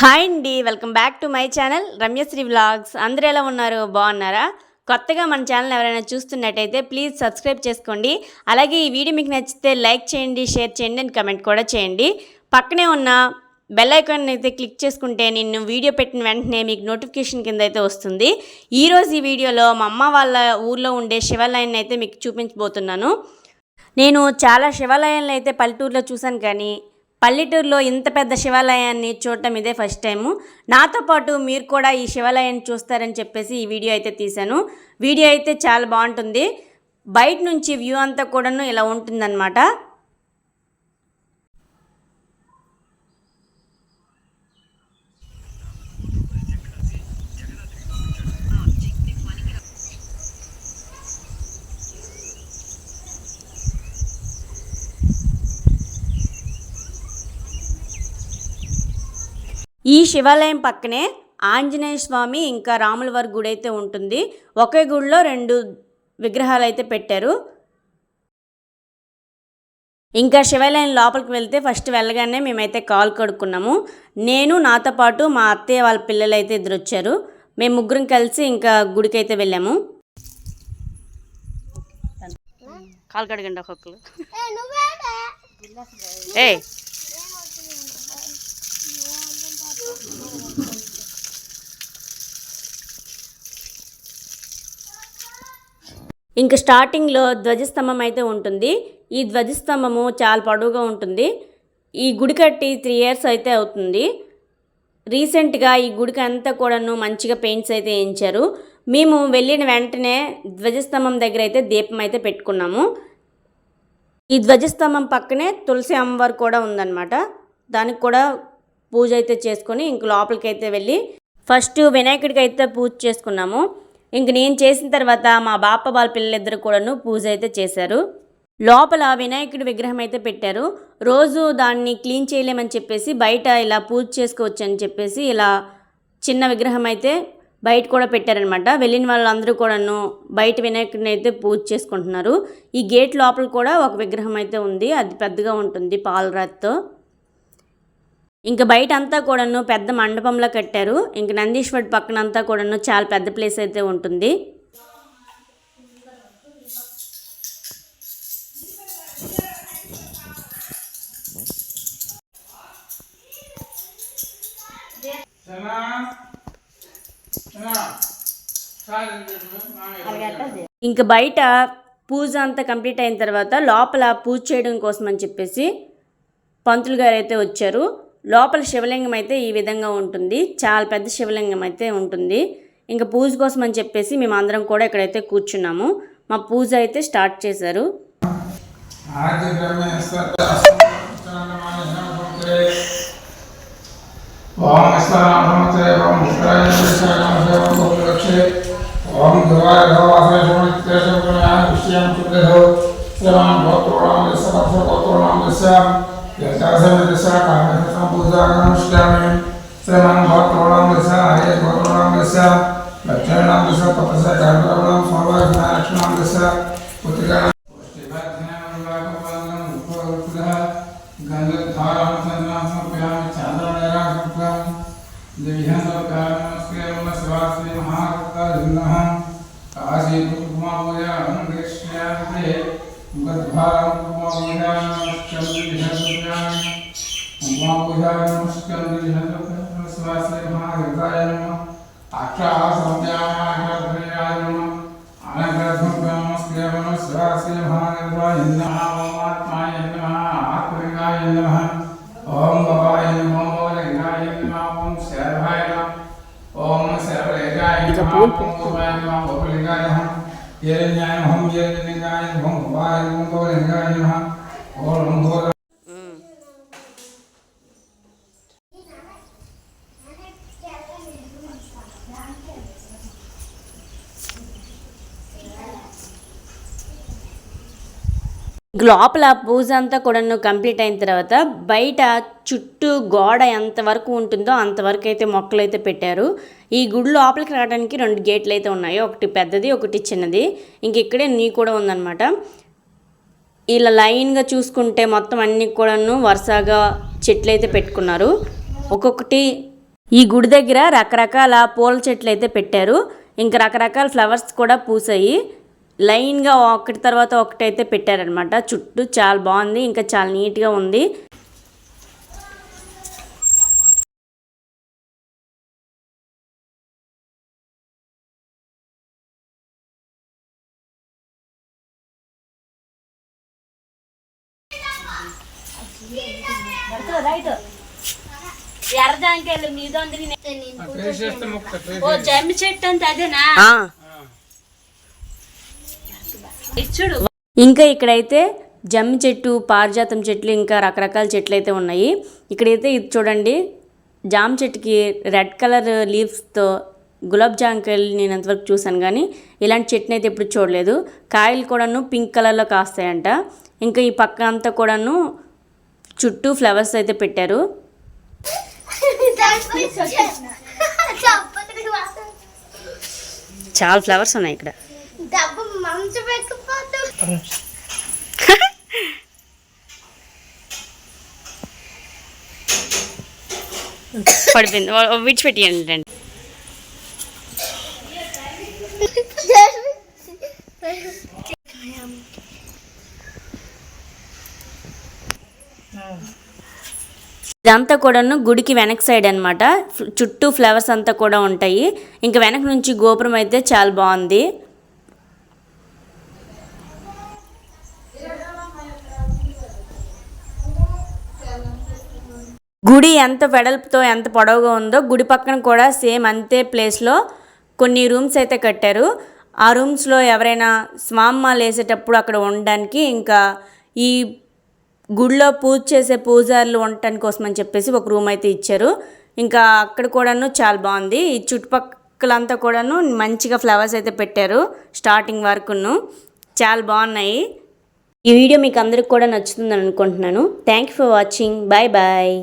Hi అండి welcome back to my channel Ramyasri vlogs. అందరూ ఎలా ఉన్నారు? బాగున్నారా? కొత్తగా మన ఛానల్ ఎవరైనా చూస్తున్నట్టయితే ప్లీజ్ సబ్స్క్రైబ్ చేసుకోండి. అలాగే ఈ వీడియో మీకు నచ్చితే లైక్ చేయండి షేర్ చేయండి అండ్ కమెంట్ కూడా చేయండి. పక్కనే ఉన్న బెల్ ఐకాన్ అయితే క్లిక్ చేసుకుంటే నేను వీడియో పెట్టిన వెంటనే మీకు నోటిఫికేషన్ కింద అయితే వస్తుంది. ఈరోజు ఈ వీడియోలో మా అమ్మ వాళ్ళ ఊర్లో ఉండే శివాలయాన్ని అయితే మీకు చూపించబోతున్నాను. నేను చాలా శివాలయాలను అయితే పల్లెటూరులో చూశాను కానీ పల్లెటూరులో ఇంత పెద్ద శివాలయాన్ని చూడటం ఇదే ఫస్ట్ టైము నాతో పాటు మీరు కూడా ఈ శివాలయాన్ని చూస్తారని చెప్పేసి ఈ వీడియో అయితే తీశాను. వీడియో అయితే చాలా బాగుంటుంది. బయట నుంచి వ్యూ అంతా కూడాను ఇలా ఉంటుందన్నమాట. ఈ శివాలయం పక్కనే ఆంజనేయ స్వామి ఇంకా రాముల వారి గుడి అయితే ఉంటుంది. ఒకే గుడిలో రెండు విగ్రహాలు అయితే పెట్టారు. ఇంకా శివాలయం లోపలికి వెళ్తే ఫస్ట్ వెళ్ళగానే మేమైతే కాల్ కడుక్కున్నాము. నేను నాతో పాటు మా అత్తయ్య వాళ్ళ పిల్లలు అయితే ఇద్దరు వచ్చారు. మేము ముగ్గురం కలిసి ఇంకా గుడికి అయితే వెళ్ళాము. కాలు కడగండి ఒక్కొక్కరు. ఏ ఇంక స్టార్టింగ్లో ధ్వజస్తంభం అయితే ఉంటుంది. ఈ ధ్వజస్తంభము చాలా పొడవుగా ఉంటుంది. ఈ గుడి కట్టి త్రీ ఇయర్స్ అయితే అవుతుంది. రీసెంట్గా ఈ గుడికి అంతా కూడాను మంచిగా పెయింట్స్ అయితే వేయించారు. మేము వెళ్ళిన వెంటనే ధ్వజస్తంభం దగ్గర అయితే దీపం అయితే పెట్టుకున్నాము. ఈ ధ్వజస్తంభం పక్కనే తులసి అమ్మవారు కూడా ఉందన్నమాట. దానికి కూడా పూజ అయితే చేసుకొని ఇంక లోపలికి అయితే వెళ్ళి ఫస్ట్ వినాయకుడికి అయితే పూజ చేసుకున్నాము. ఇంక నేను చేసిన తర్వాత మా బాప వాళ్ళ పిల్లలిద్దరు కూడాను పూజ అయితే చేశారు. లోపల వినాయకుడి విగ్రహం అయితే పెట్టారు. రోజు దాన్ని క్లీన్ చేయలేమని చెప్పేసి బయట ఇలా పూజ చేసుకోవచ్చు అని చెప్పేసి ఇలా చిన్న విగ్రహం అయితే బయట కూడా పెట్టారనమాట. వెళ్ళిన వాళ్ళందరూ కూడాను బయట వినాయకుడిని అయితే పూజ చేసుకుంటున్నారు. ఈ గేట్ లోపల కూడా ఒక విగ్రహం అయితే ఉంది. అది పెద్దగా ఉంటుంది పాలరాతితో. ఇంకా బయట అంతా కూడాను పెద్ద మండపంలో కట్టారు. ఇంక నందీశ్వరుడు పక్కన అంతా కూడాను చాలా పెద్ద ప్లేస్ అయితే ఉంటుంది. ఇంక బయట పూజ అంతా కంప్లీట్ అయిన తర్వాత లోపల పూజ చేయడం కోసం అని చెప్పేసి పంతులు గారు అయితే వచ్చారు. లోపల శివలింగం అయితే ఈ విధంగా ఉంటుంది. చాలా పెద్ద శివలింగం అయితే ఉంటుంది. ఇంకా పూజ కోసం అని చెప్పేసి మేము అందరం కూడా ఇక్కడైతే కూర్చున్నాము. మా పూజ అయితే స్టార్ట్ చేశారు. ఓం यथासर्वत्र सा कामना पूजानां श्रामयं श्रमां गोत्रोणां रसा हरे गोत्रोणां रसा लक्षणां रसा तपसा कर्मणां सर्वज्ञानां रसा पुत्रिकाणां సర్వలింగాయ లోపల పూజ అంతా కూడా కంప్లీట్ అయిన తర్వాత బయట చుట్టూ గోడ ఎంతవరకు ఉంటుందో అంతవరకు అయితే మొక్కలు అయితే పెట్టారు. ఈ గుడి లోపలికి రావడానికి రెండు గేట్లు అయితే ఉన్నాయి. ఒకటి పెద్దది ఒకటి చిన్నది. ఇంక ఇక్కడే నీ కూడా ఉందన్నమాట. ఇలా లైన్గా చూసుకుంటే మొత్తం అన్ని కూడాను వరుసగా చెట్లు అయితే పెట్టుకున్నారు. ఒక్కొక్కటి ఈ గుడి దగ్గర రకరకాల పూల చెట్లు అయితే పెట్టారు. ఇంకా రకరకాల ఫ్లవర్స్ కూడా పూసాయి. లైన్గా ఒకటి తర్వాత ఒకటి అయితే పెట్టారనమాట చుట్టూ చాలా బాగుంది ఇంకా చాలా నీట్గా ఉంది. మీదొందిరి చేస్తే ముక్క ఓ జమ్మి చెట్టు అంటే అదేనా? ఇంకా ఇక్కడైతే జమ్మి చెట్టు పారిజాతం చెట్లు ఇంకా రకరకాల చెట్లు అయితే ఉన్నాయి. ఇక్కడైతే ఇది చూడండి జామ చెట్టుకి రెడ్ కలర్ లీవ్స్తో గులాబ్ జామకాయలు నేను అంతవరకు చూశాను కానీ ఇలాంటి చెట్టుని అయితే ఎప్పుడు చూడలేదు. కాయలు కూడాను పింక్ కలర్లో కాస్తాయంట. ఇంకా ఈ పక్క అంతా కూడాను చుట్టూ ఫ్లవర్స్ అయితే పెట్టారు. చాలా ఫ్లవర్స్ ఉన్నాయి ఇక్కడ. డబ్బు మంచు పెట్టకపోతు పడిపోయింది. విడిచిపెట్టియండి. రండి ఇదంతా కూడాను గుడికి వెనక సైడ్ అనమాట చుట్టూ ఫ్లవర్స్ అంతా కూడా ఉంటాయి. ఇంకా వెనక నుంచి గోపురం అయితే చాలా బాగుంది. గుడి ఎంత వెడల్పుతో ఎంత పొడవుగా ఉందో గుడి పక్కన కూడా సేమ్ అంతే ప్లేస్లో కొన్ని రూమ్స్ అయితే కట్టారు. ఆ రూమ్స్లో ఎవరైనా స్వామ్మాలు వేసేటప్పుడు అక్కడ ఉండడానికి ఇంకా ఈ గుడిలో పూజ చేసే పూజారులు ఉండటానికి కోసం అని చెప్పేసి ఒక రూమ్ అయితే ఇచ్చారు. ఇంకా అక్కడ కూడాను చాలా బాగుంది. ఈ చుట్టుపక్కలంతా కూడాను మంచిగా ఫ్లవర్స్ అయితే పెట్టారు స్టార్టింగ్ వరకును. చాలా బాగున్నాయి. ఈ వీడియో మీకు అందరికి కూడా నచ్చుతుందని అనుకుంటున్నాను. Thank you for watching bye bye